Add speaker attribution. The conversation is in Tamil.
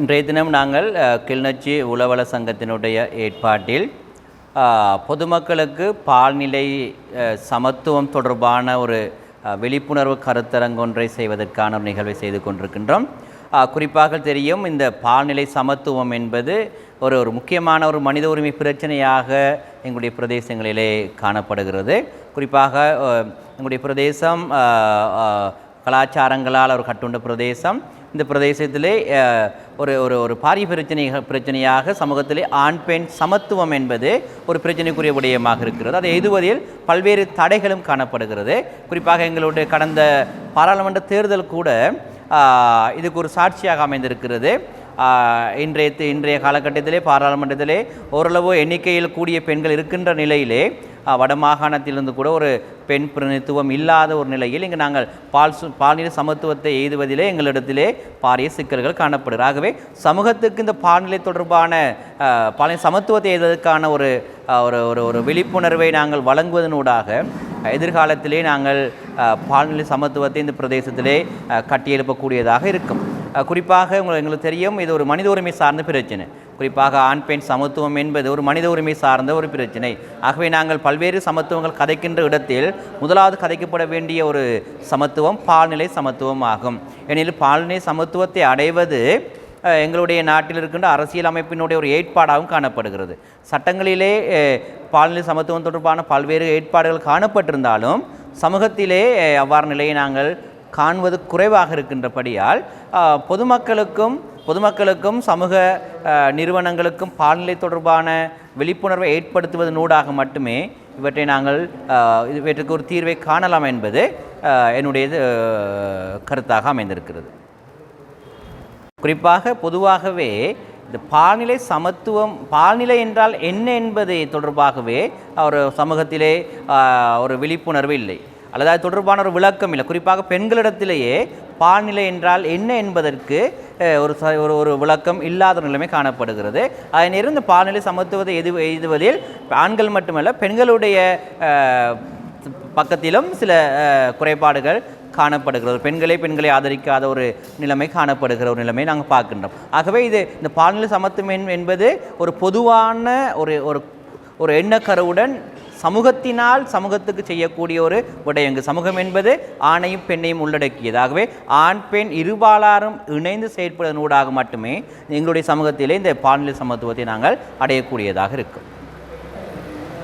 Speaker 1: இன்றைய தினம் நாங்கள் கிளிநொச்சி உளவள சங்கத்தினுடைய ஏற்பாட்டில் பொதுமக்களுக்கு பால்நிலை சமத்துவம் தொடர்பான ஒரு விழிப்புணர்வு கருத்தரங்கொன்றை செய்வதற்கான ஒரு நிகழ்வை செய்து கொண்டிருக்கின்றோம். குறிப்பாக தெரியும் இந்த பால்நிலை சமத்துவம் என்பது ஒரு ஒரு முக்கியமான ஒரு மனித உரிமை பிரச்சனையாக எங்களுடைய பிரதேசங்களிலே காணப்படுகிறது. குறிப்பாக எங்களுடைய பிரதேசம் கலாச்சாரங்களால் ஒரு கட்டுண்ட பிரதேசம். இந்த பிரதேசத்திலே ஒரு ஒரு ஒரு பாரிய பிரச்சனை பிரச்சனையாக சமூகத்திலே ஆண் பெண் சமத்துவம் என்பது ஒரு பிரச்சனைக்குரிய விடயமாக இருக்கிறது. அதை எதுவதில் பல்வேறு தடைகளும் காணப்படுகிறது. குறிப்பாக எங்களுடைய கடந்த பாராளுமன்ற தேர்தல் கூட இதுக்கு ஒரு சாட்சியாக அமைந்திருக்கிறது. இன்றைய இன்றைய காலகட்டத்திலே பாராளுமன்றத்திலே ஓரளவு எண்ணிக்கையில் கூடிய பெண்கள் இருக்கின்ற நிலையிலே வடமாகாணத்திலிருந்து கூட ஒரு பெண் பிரதிநிதித்துவம் இல்லாத ஒரு நிலையில் இங்கு நாங்கள் பால் சு பால்நிலை சமத்துவத்தை எய்துவதிலே எங்களிடத்திலே பாரிய சிக்கல்கள் காணப்படுகிறது. ஆகவே சமூகத்துக்கு இந்த பால்நிலை தொடர்பான பாலின சமத்துவத்தை எய்துவதற்கான ஒரு ஒரு ஒரு ஒரு விழிப்புணர்வை நாங்கள் வழங்குவதனூடாக எதிர்காலத்திலே நாங்கள் பால்நிலை சமத்துவத்தை இந்த பிரதேசத்திலே கட்டியெழுப்பக்கூடியதாக இருக்கும். குறிப்பாக உங்களுக்கு எங்களுக்கு தெரியும் இது ஒரு மனித உரிமை சார்ந்த பிரச்சனை. குறிப்பாக ஆண் பெண் சமத்துவம் என்பது ஒரு மனித உரிமை சார்ந்த ஒரு பிரச்சனை. ஆகவே நாங்கள் பல்வேறு சமத்துவங்கள் கதைக்கின்ற இடத்தில் முதலாவது கதைக்கப்பட வேண்டிய ஒரு சமத்துவம் பால்நிலை சமத்துவம் ஆகும். ஏனெனில் பால்நிலை சமத்துவத்தை அடைவது எங்களுடைய நாட்டில் இருக்கின்ற அரசியல் அமைப்பினுடைய ஒரு ஏற்பாடாகவும் காணப்படுகிறது. சட்டங்களிலே பால்நிலை சமத்துவம் தொடர்பான பல்வேறு ஏற்பாடுகள் காணப்பட்டிருந்தாலும் சமூகத்திலே அவ்வாறு நிலையை நாங்கள் காண்பது குறைவாக இருக்கின்றபடியால் பொதுமக்களுக்கும் பொதுமக்களுக்கும் சமூக நிறுவனங்களுக்கும் பால்நிலை தொடர்பான விழிப்புணர்வை ஏற்படுத்துவதனூடாக மட்டுமே இவற்றை நாங்கள் இவற்றுக்கு ஒரு தீர்வை காணலாம் என்பது என்னுடைய கருத்தாக அமைந்திருக்கிறது. குறிப்பாக பொதுவாகவே இந்த பால்நிலை சமத்துவம் பால்நிலை என்றால் என்ன என்பதை தொடர்பாகவே ஒரு சமூகத்திலே ஒரு விழிப்புணர்வு இல்லை. அல்லது அது தொடர்பான ஒரு விளக்கம் இல்லை. குறிப்பாக பெண்களிடத்திலேயே பால்நிலை என்றால் என்ன என்பதற்கு ஒரு ச- ஒரு ஒரு விளக்கம் இல்லாத நிலைமை காணப்படுகிறது. அதனை இருந்து பால்நிலை சமத்துவத்தை எது எழுதுவதில் ஆண்கள் மட்டுமல்ல பெண்களுடைய பக்கத்திலும் சில குறைபாடுகள் காணப்படுகிறது. பெண்களே பெண்களை ஆதரிக்காத ஒரு நிலைமை காணப்படுகிற ஒரு நிலைமை நாங்கள் பார்க்கின்றோம். ஆகவே இது இந்த பால்நிலை சமத்துவம் என்பது ஒரு பொதுவான ஒரு ஒரு ஒரு எண்ணக்கருவுடன் சமூகத்தினால் சமூகத்துக்கு செய்யக்கூடிய ஒரு விடயங்கு. சமூகம் என்பது ஆணையும் பெண்ணையும் உள்ளடக்கியது ஆகவே ஆண் பெண் இருபாலாரும் இணைந்து செயற்படுவதனூடாக மட்டுமே எங்களுடைய சமூகத்திலே இந்த பாலியல் சமத்துவத்தை நாங்கள் அடையக்கூடியதாக இருக்கும்